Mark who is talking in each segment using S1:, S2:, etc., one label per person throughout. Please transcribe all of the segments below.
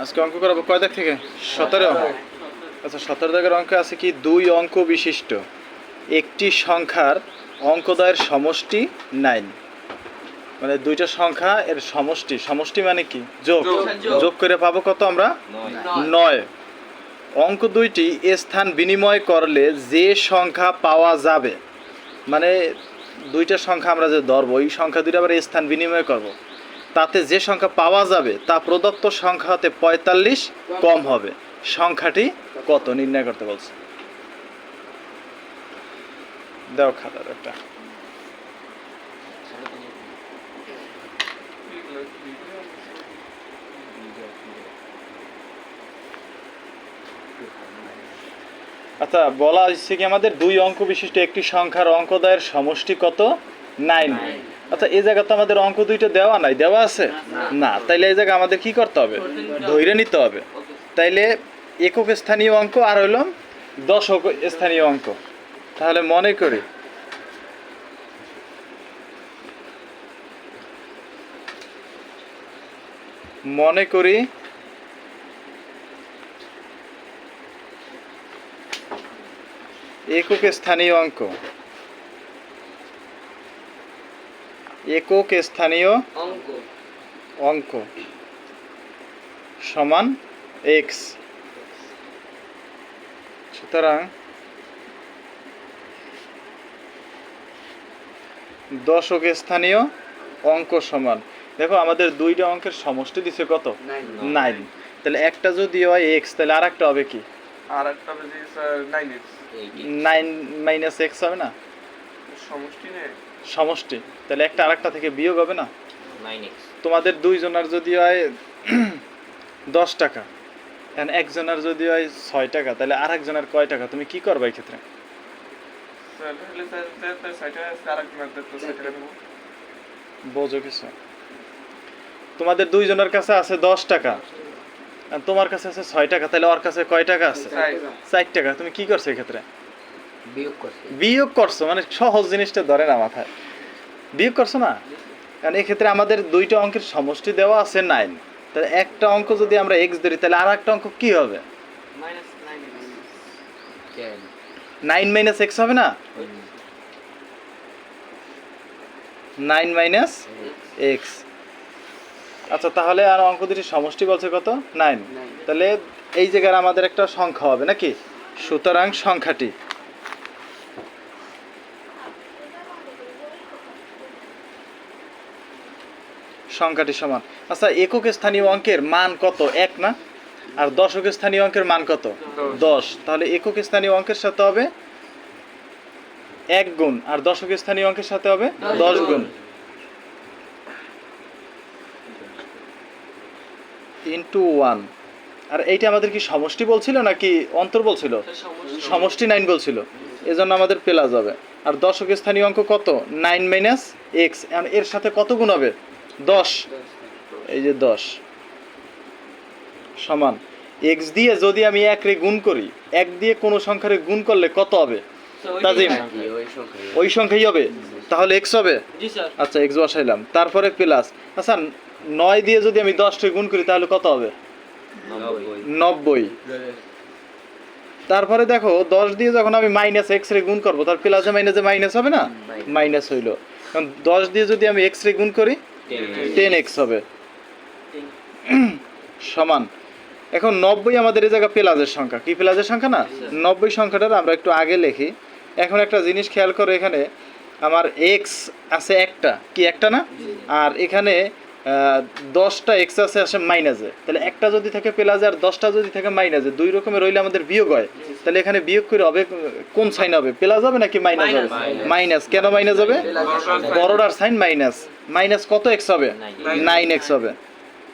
S1: আজকে অঙ্ক করাবো কয় দাগ থেকে? সতেরো। আচ্ছা সতেরো দাগের অঙ্ক আছে কি? দুই অঙ্ক বিশিষ্ট। একটি সংখ্যার অঙ্কদয়ের সমষ্টি নাইন। মানে দুইটা সংখ্যা এর সমষ্টি। সমষ্টি মানে কি? যোগ।
S2: যোগ।
S1: করে পাবো কত আমরা? নয়। অঙ্ক দুইটি স্থান বিনিময় করলে যে সংখ্যা পাওয়া যাবে মানে দুইটা সংখ্যা আমরা যে ধরবো এই সংখ্যা দুইটা আবার স্থান বিনিময় করব। তাতে যে সংখ্যা পাওয়া যাবে তা প্রদত্ত সংখ্যা হতে পঁয়তাল্লিশ কম হবে। সংখ্যাটি কত? নির্ণয় করতে বলছে। দাও খাতার একটা। আচ্ছা বলা হচ্ছে কি আমাদের দুই অঙ্ক বিশিষ্ট একটি সংখ্যার অঙ্কদয়ের সমষ্টি কত? নাইন। আচ্ছা এই জায়গা তো আমাদের অঙ্ক দুইটা দেওয়া নাই, দেওয়া আছে? না, তাইলে এই জায়গা আমাদের কি করতে হবে? ধৈর্য নিতে হবে। তাইলে একক স্থানীয় অঙ্ক আর হইল দশক স্থানীয় অঙ্ক। তাহলে মনে করি মনে করি একক স্থানীয় অঙ্ক। একক স্থানীয়
S2: অঙ্ক।
S1: অঙ্ক সমান এক্স সুতরাং দশক স্থানীয় অঙ্ক সমান। দেখো আমাদের দুইটা অঙ্কের সমষ্টি দিছে কত?
S2: নাইন
S1: তাহলে একটা যদি হয় এক্স তাহলে আর একটা হবে কি?
S3: আর একটা হবে যে nine x
S1: nine minus x হবে না?
S3: সমষ্টি নেই।
S1: সমষ্টি তাহলে একটা আরেকটা থেকে বিয়োগ হবে না? তোমাদের দুইজনের যদি হয় দশ টাকা এখন একজনের যদি হয় ছয় টাকা তাহলে আর একজনের কয় টাকা? তুমি কি করবে এই ক্ষেত্রে? বোঝো কিছু তোমাদের দুইজনের কাছে আছে দশ টাকা আর তোমার কাছে আছে ছয় টাকা তাহলে ওর কাছে কয় টাকা আছে? চার টাকা। তুমি কি করছ এই ক্ষেত্রে?
S2: বিয়োগ করছ।
S1: মানে সহজ জিনিসটা ধরে না মাথায়। বিয়োগ করছ না? কারণ এক্ষেত্রে আমাদের দুইটা অঙ্কের সমষ্টি দেওয়া আছে নাইন তাহলে একটা অঙ্ক যদি আমরা এক্স ধরি তাহলে আর একটা অঙ্ক কি হবে?
S2: নাইন
S1: মাইনাস এক্স হবে না? নাইন মাইনাস এক্স আচ্ছা তাহলে আর অঙ্ক দুটির সমষ্টি বলছে কত? নাইন তাহলে এই জায়গার আমাদের একটা সংখ্যা হবে নাকি? সুতরাং সংখ্যাটি। সংখ্যাটি সমান। আচ্ছা একক স্থানীয় অঙ্কের মান কত? এক না? আর দশক স্থানীয় অঙ্কের মান কত? দশ। তাহলে একক স্থানীয় অঙ্কের সাথে হবে এক গুণ আর দশক স্থানীয় অঙ্কের সাথে হবে দশ গুণ। ইন্টু ওয়ান আর এইটা আমাদের কি সমষ্টি বলছিল নাকি অন্তর বলছিল? সমষ্টি। নাইন বলছিল। এজন্য আমাদের পেলা যাবে আর দশক স্থানীয় অঙ্ক কত? নাইন মাইনাস এক্সের সাথে কত গুণ হবে? দশ। এই যে দশ। সমান। এক্স দিয়ে যদি আমি এক রে গুণ করি এক দিয়ে কোনো সংখ্যারে গুণ করলে কত হবে? তাজিম।
S2: ওই
S1: সংখ্যাই হবে? তাহলে এক্স হবে? আচ্ছা এক্স বসাইলাম। তারপরে প্লাস আচ্ছা নয় দিয়ে যদি আমি দশটা গুণ করি তাহলে কত হবে?
S2: নব্বই।
S1: নব্বই তারপরে দেখো দশ দিয়ে যখন আমি মাইনাস এক্স রে গুণ করব তার প্লাসে মাইনাসে মাইনাস হবে না? মাইনাস হইল। কারণ দশ দিয়ে যদি আমি এক্স রে গুণ করি টেন এক্স হবে। সমান। এখন নব্বই আমাদের এই জায়গা প্লাজের সংখ্যা। কি প্লাজের সংখ্যা না? নব্বই সংখ্যাটার আমরা একটু আগে লিখি। এখন একটা জিনিস খেয়াল করো এখানে। আমার এক্স আছে একটা। কি একটা না? আর এখানে দশটা এক্স আছে আসে মাইনাসে তাহলে একটা যদি থাকে প্লাসে আর দশটা যদি থাকে মাইনাসে দুই রকমের রইলে আমাদের বিয়োগ হয়। তাহলে এখানে বিয়োগ করে হবে কোন সাইন হবে? প্লাস হবে নাকি মাইনাস হবে? মাইনাস কেন মাইনাস হবে? বড়টার সাইন মাইনাস মাইনাস কত এক্স হবে? নাইন এক্স হবে।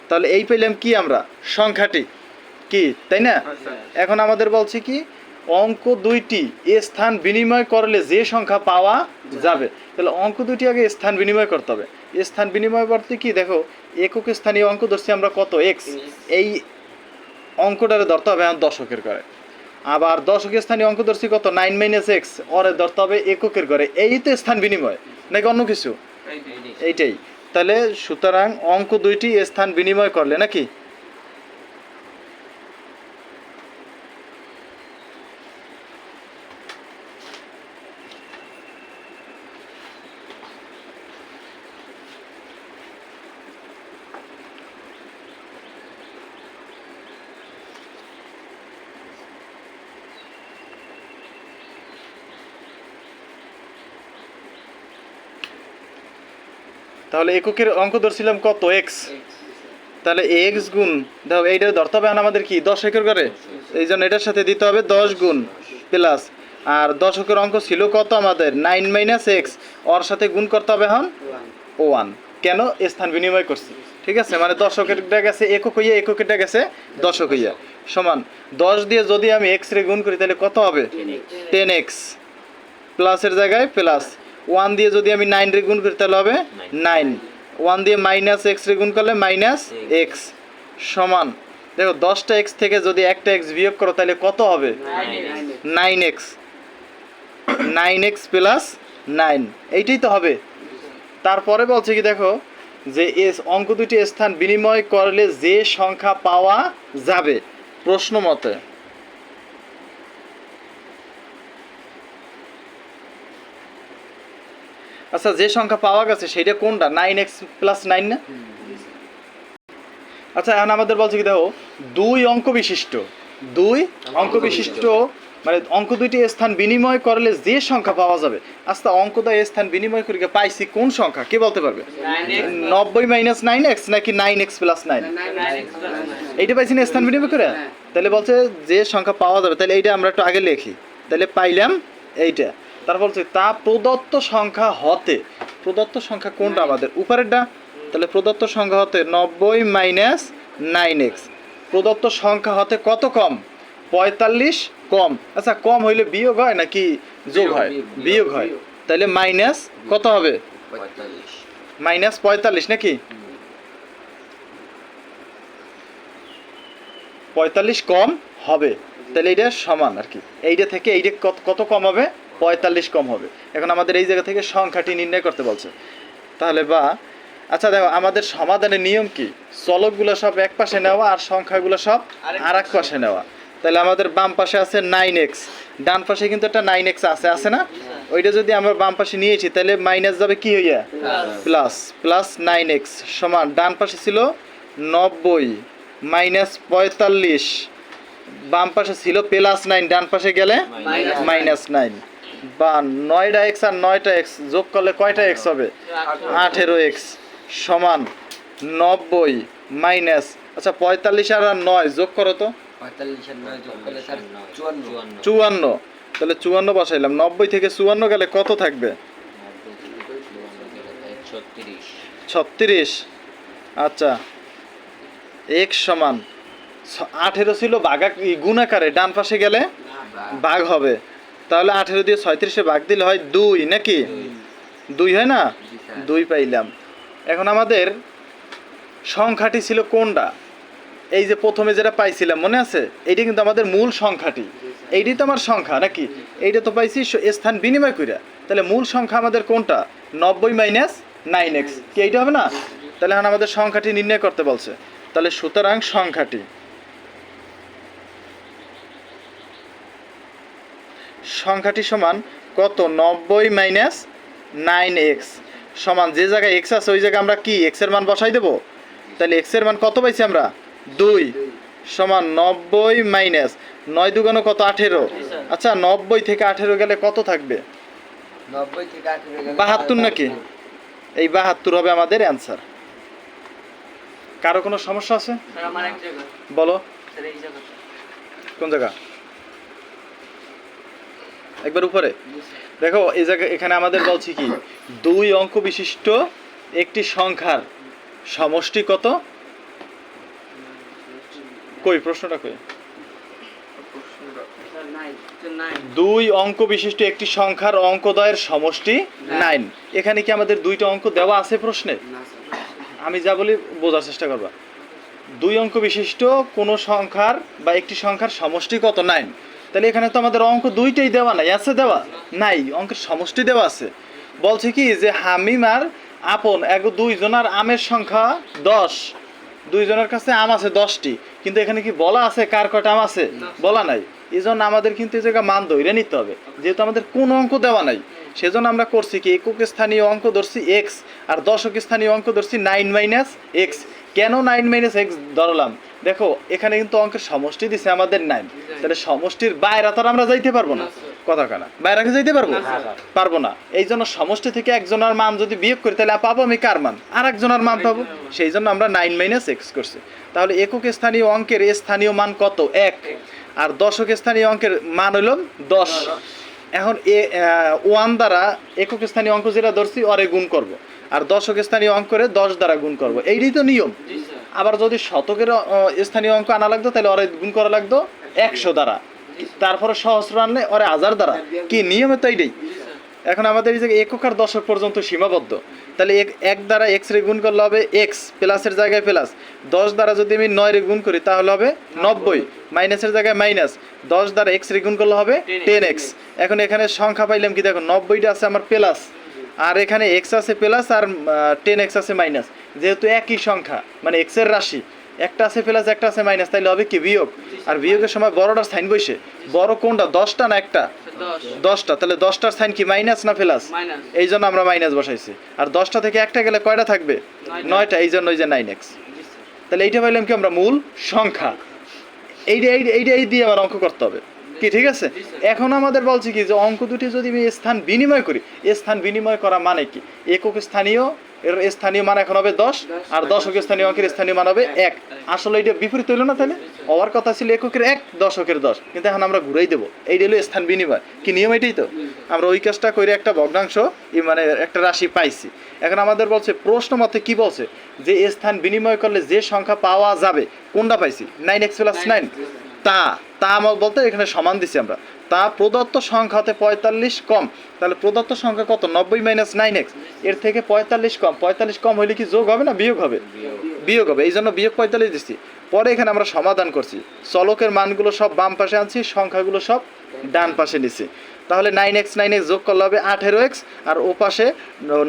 S1: তাহলে এই পেলাম কি আমরা? সংখ্যাটি। কি? তাই না? এখন আমাদের বলছে কি অঙ্ক দুইটি এ স্থান বিনিময় করলে যে সংখ্যা পাওয়া যাবে। তাহলে অঙ্ক দুইটি আগে স্থান বিনিময় করতে হবে। স্থান বিনিময় বাড়তে কি? দেখো একক স্থানীয় অঙ্ক ধরছি আমরা কত? এক্স এই অঙ্কটারে ধরতে হবে এখন দশকের করে আবার দশকের স্থানীয় অঙ্ক ধরছি কত? নাইন মাইনাস এক্স অরে ধরতে হবে এককের করে এই তো স্থান বিনিময় নাকি অন্য কিছু? এইটাই। তাহলে সুতরাং অঙ্ক দুইটি স্থান বিনিময় করলে নাকি? তাহলে এককের অঙ্ক ধরছিলাম কত? এক্স তাহলে এক্স গুণ দেখো এইটা ধরতে হবে আমাদের কি? দশ একর করে এই জন্য এটার সাথে দিতে হবে দশ গুণ প্লাস আর দশকের অঙ্ক ছিল কত আমাদের? নাইন মাইনাস এক্স ওর সাথে গুণ করতে হবে এখন ওয়ান কেন? স্থান বিনিময় করছি। ঠিক আছে? মানে দশকের দশকেরটা গেছে একক হইয়া এককেরটা গেছে দশক হইয়া। সমান দশ দিয়ে যদি আমি এক্স রে গুণ করি তাহলে কত হবে? টেন এক্স প্লাসের জায়গায় প্লাস ওয়ান দিয়ে যদি আমি নাইন রে গুণ করি তাহলে হবে নাইন। ওয়ান দিয়ে মাইনাস এক্স রে গুণ করলে মাইনাস এক্স। সমান। দেখো দশটা এক্স থেকে যদি একটা এক্স বিয়োগ করো তাহলে কত হবে? Nine x. Nine x. Plus nine. এইটাই তো হবে। তারপরে বলছে কি দেখো যে এস অঙ্ক দুটি স্থান বিনিময় করলে যে সংখ্যা পাওয়া যাবে প্রশ্ন মতে। আচ্ছা যে সংখ্যা পাওয়া গেছে সেটা কোনটা? নাইন এক্স প্লাস নাইন না? আচ্ছা এখন আমাদের বলছে কি দেখো দুই অঙ্ক বিশিষ্ট। দুই অঙ্ক বিশিষ্ট মানে অঙ্ক দুইটি স্থান বিনিময় করলে যে সংখ্যা পাওয়া যাবে আচ্ছা অঙ্ক দা স্থান বিনিময় করে পাইছি কোন সংখ্যা? কে বলতে পারবে? নব্বই মাইনাস নাইন এক্স নাকি নাইন এক্স প্লাস নাইন? এইটা পাইছি না স্থান বিনিময় করে? তাহলে বলছে যে সংখ্যা পাওয়া যাবে তাহলে এইটা আমরা একটু আগে লিখি। তাহলে পাইলাম এইটা। তারপর বলছে তা প্রদত্ত সংখ্যা হতে প্রদত্ত সংখ্যা কোনটা আমাদের? উপরেরটা? তাহলে প্রদত্ত সংখ্যা হতে নব্বই মাইনাস নাইন এক্স প্রদত্ত সংখ্যা হতে কত কম? পঁয়তাল্লিশ কম। আচ্ছা কম হইলে বিয়োগ হয় নাকি যোগ হয়? বিয়োগ হয়। তাহলে মাইনাস কত হবে? মাইনাস পঁয়তাল্লিশ নাকি? পঁয়তাল্লিশ কম হবে। তাহলে এইটা সমান আর কি। এইটা থেকে এইটা কত কত কম হবে? পঁয়তাল্লিশ কম হবে। এখন আমাদের এই জায়গা থেকে সংখ্যাটি নির্ণয় করতে বলছে। তাহলে বা আচ্ছা দেখো আমাদের সমাধানের নিয়ম কি? চলকগুলো সব এক পাশে নেওয়া আর সংখ্যাগুলো সব আর এক পাশে। নেওয়া। তাহলে আমাদের বাম পাশে আছে নাইন এক্স ডান পাশে কিন্তু একটা নাইন এক্স আছে আছে না? ওইটা যদি আমরা বাম পাশে নিয়েছি তাহলে মাইনাস যাবে কি হইয়া? প্লাস। প্লাস নাইন এক্স সমান ডান পাশে ছিল নব্বই মাইনাস পঁয়তাল্লিশ। বাম পাশে ছিল প্লাস নাইন ডান পাশে গেলে মাইনাস নাইন বা নয়টা এক্স আর নয়টা এক্স যোগ করলে কয়টা এক্স হবে? আঠেরো এক্স সমান নব্বই মাইনাস আচ্ছা পঁয়তাল্লিশ আর নয় যোগ করো তো।
S2: চুয়ান্ন।
S1: তাহলে চুয়ান্ন বসাইলাম নব্বই থেকে চুয়ান্ন গেলে কত থাকবে?
S2: ছত্রিশ।
S1: আচ্ছা এক্স সমান আঠেরো ছিল বাঘা গুণাকারে ডান পাশে গেলে বাঘ হবে। তাহলে আঠেরো দিয়ে ছয়ত্রিশে বাঘ দিলে হয় দুই নাকি? দুই। হয় না? দুই পাইলাম। এখন আমাদের সংখ্যাটি ছিল কোনটা? এই যে প্রথমে যেটা পাইছিলাম মনে আছে? এইটা কিন্তু আমাদের মূল সংখ্যাটি। এইটাই তো আমার সংখ্যা নাকি? এইটা তো পাইছি স্থান বিনিময় কইরা। তাহলে মূল সংখ্যা আমাদের কোনটা? নব্বই মাইনাস নাইন এক্স। কি এইটা হবে না? তাহলে এখন আমাদের সংখ্যাটি নির্ণয় করতে বলছে। তাহলে সুতরাং সংখ্যাটি। সংখ্যাটি সমান কত? নব্বই মাইনাস নাইন এক্স সমান যে জায়গায় এক্স আছে ওই জায়গায় আমরা কি? এক্সের মান বসাই দেবো? তাহলে এক্সের মান কত পাইছি আমরা? দুই সমান নব্বই মাইনাস নয় দুগানো কত? আঠেরো। আচ্ছা নব্বই থেকে আঠেরো গেলে কত থাকবে? বাহাত্তর নাকি? এই বাহাত্তর হবে আমাদের অ্যান্সার কারও কোনো সমস্যা আছে?
S3: আমার এক জায়গা।
S1: বলো।
S3: স্যার এই জায়গাটা।
S1: কোন জায়গা? একবার উপরে। দেখো এই জায়গায় এখানে আমাদের বলছি কি দুই অঙ্ক বিশিষ্ট একটি সংখ্যার সমষ্টি কত? কই প্রশ্নটা কই? দুই অঙ্ক বিশিষ্ট একটি সংখ্যার অঙ্কদয়ের সমষ্টি নাইন। এখানে কি আমাদের দুইটা অঙ্ক দেওয়া আছে প্রশ্নে আমি যা বলি বোঝার চেষ্টা করবা। দুই অঙ্ক বিশিষ্ট কোনো সংখ্যার বা একটি সংখ্যার সমষ্টি কত? নাইন। তাহলে এখানে তো আমাদের অঙ্ক দুইটাই দেওয়া নাই, আছে দেওয়া? নাই, অঙ্কের সমষ্টি দেওয়া আছে। বলছে কি যে হামিম আর আপন, এক দুইজনের আমের সংখ্যা দশ। দুইজনের কাছে আম আছে দশটি, কিন্তু এখানে কি বলা আছে কার কটা আম আছে? বলা নাই। এই জন্য আমাদের কিন্তু এই জায়গায় মান ধরে নিতে হবে। যেহেতু আমাদের কোনো অঙ্ক দেওয়া নাই, সেজন্য আমরা করছি কি, একক স্থানীয় অঙ্ক ধরছি এক্স আর দশক স্থানীয় অঙ্ক ধরছি নাইন মাইনাস এক্স কেন নাইন মাইনাস এক্স ধরলাম? দেখো এখানে কিন্তু অঙ্কের সমষ্টি দিছে আমাদের নাইন তাহলে সমষ্টির বাইরে তো আমরা যাইতে পারব না। কথা কেনা বাইরে যাইতে পারব? পারব না। এই জন্য সমষ্টি থেকে একজনের মান যদি বিয়োগ করি তাহলে পাবো আমি কার মান? আর একজনের মান পাবো। সেই জন্য আমরা নাইন মাইনাস এক্স করছি। তাহলে একক স্থানীয় অঙ্কের স্থানীয় মান কত? এক। আর দশক স্থানীয় অঙ্কের মান হইল দশ। এখন এ ওয়ান দ্বারা একক স্থানীয় অঙ্ক যেটা ধরছি অরে গুণ করব। আর দশক স্থানীয় অঙ্করে দশ দ্বারা গুণ করব। এইটাই তো নিয়ম। আবার যদি শতকের স্থানীয় অঙ্ক আনা লাগতো তাহলে ওরে গুণ করা লাগতো একশো দ্বারা। তারপরে সহস্র আনলে ওরে হাজার দ্বারা। কি নিয়মে তো এইটাই। এখন আমাদের এই যে একক আর দশক পর্যন্ত সীমাবদ্ধ। তাহলে এক এক দ্বারা এক্স রে গুণ করলে হবে এক্স প্লাসের জায়গায় প্লাস দশ দ্বারা যদি আমি নয় রে গুণ করি তাহলে হবে নব্বই। মাইনাসের জায়গায় মাইনাস দশ দ্বারা এক্স রে গুণ করলে হবে টেন এক্স এখন এখানে সংখ্যা পাইলাম কি দেখো নব্বইটা আছে আমার প্লাস আর এখানে এক্স আছে প্লাস আর টেন এক্স আছে মাইনাস যেহেতু একই সংখ্যা মানে এক্সের রাশি একটা আছে প্লাস একটা আছে মাইনাস তাইলে হবে কি বিয়োগ? আর বিয়োগের সময় বড়টার সাইন বসে বড় কোনটা দশটা না একটা? দশটা তাহলে দশটার সাইন কি মাইনাস না প্লাস এই জন্য আমরা মাইনাস বসাইছি। আর দশটা থেকে একটা গেলে কয়টা থাকবে?
S4: নয়টা।
S1: এই জন্য ওই যে নাইন এক্স তাহলে এইটা পাইলাম কি আমরা মূল সংখ্যা। এইটা এইটা এইটা এই দিয়ে আবার অঙ্ক করতে হবে। কি, ঠিক আছে? এখন আমাদের বলছি কি যে, অঙ্ক দুটি যদি আমি স্থান বিনিময় করি, স্থান বিনিময় করা মানে কি? একক স্থানীয়, এর স্থানীয় মান এখন হবে দশ, আর দশক স্থানীয় অঙ্কের স্থানীয় মান হবে এক। আসলে এটা বিপরীত হইল না তাহলে? হওয়ার কথা ছিল এককের এক, দশকের দশ। কিন্তু এখন আমরা ঘুরাই দেবো। এই হলো স্থান বিনিময়। কি নিয়ম এটাই তো? আমরা ওই কাজটা করে একটা ভগ্নাংশ মানে একটা রাশি পাইছি। এখন আমাদের বলছে, প্রশ্ন মতে কি বলছে? যে স্থান বিনিময় করলে যে সংখ্যা পাওয়া যাবে, কোনটা পাইছি? Nine x plus nine. তা তা আমার বলতে এখানে সমান দিছি আমরা। তা প্রদত্ত সংখ্যাতে পঁয়তাল্লিশ কম, তাহলে প্রদত্ত সংখ্যা কত? নব্বই মাইনাস নাইন এক্সের থেকে পঁয়তাল্লিশ কম। পঁয়তাল্লিশ কম হইলে কি যোগ হবে না বিয়োগ হবে? বিয়োগ হবে। এই জন্য বিয়োগ পঁয়তাল্লিশ দিচ্ছি পরে এখানে আমরা সমাধান করছি। চলকের মানগুলো সব বাম পাশে আনছি, সংখ্যাগুলো সব ডান পাশে নিছি। তাহলে নাইন এক্স নাইন এক্স যোগ করলে হবে আঠেরো এক্স আর ও পাশে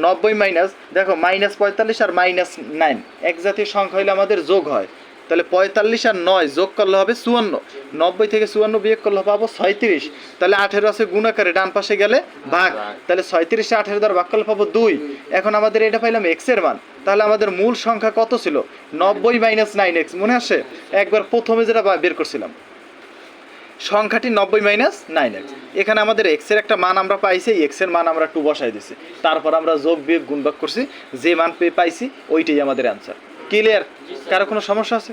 S1: নব্বই মাইনাস দেখো মাইনাস পঁয়তাল্লিশ আর মাইনাস নাইন এক জাতীয় সংখ্যা হইলে আমাদের যোগ হয়। তাহলে পঁয়তাল্লিশ আর নয় যোগ করলে হবে চুয়ান্ন। নব্বই থেকে চুয়ান্ন বিয়োগ করলে পাবো ছয়ত্রিশ। তাহলে আঠেরো আছে গুণাকারে, ডান পাশে গেলে ভাগ। তাহলে ছয়ত্রিশে আঠেরো দ্বারা ভাগ করলে পাবো দুই। এখন আমাদের এটা পাইলাম এক্সের মান। তাহলে আমাদের মূল সংখ্যা কত ছিল? নব্বই মাইনাস নাইন এক্স মনে আসে? একবার প্রথমে যেটা বের করছিলাম। সংখ্যাটি নব্বই মাইনাস নাইন এক্স এখানে আমাদের এক্সের একটা মান আমরা পাইছি এক্সের মান আমরা টু বসাই দিছি। তারপর আমরা যোগ বিয়োগ গুণবাগ করছি। যে মান পেয়ে পাইছি, ওইটাই আমাদের অ্যান্সার ক্লিয়ার কারও কোনো সমস্যা আছে?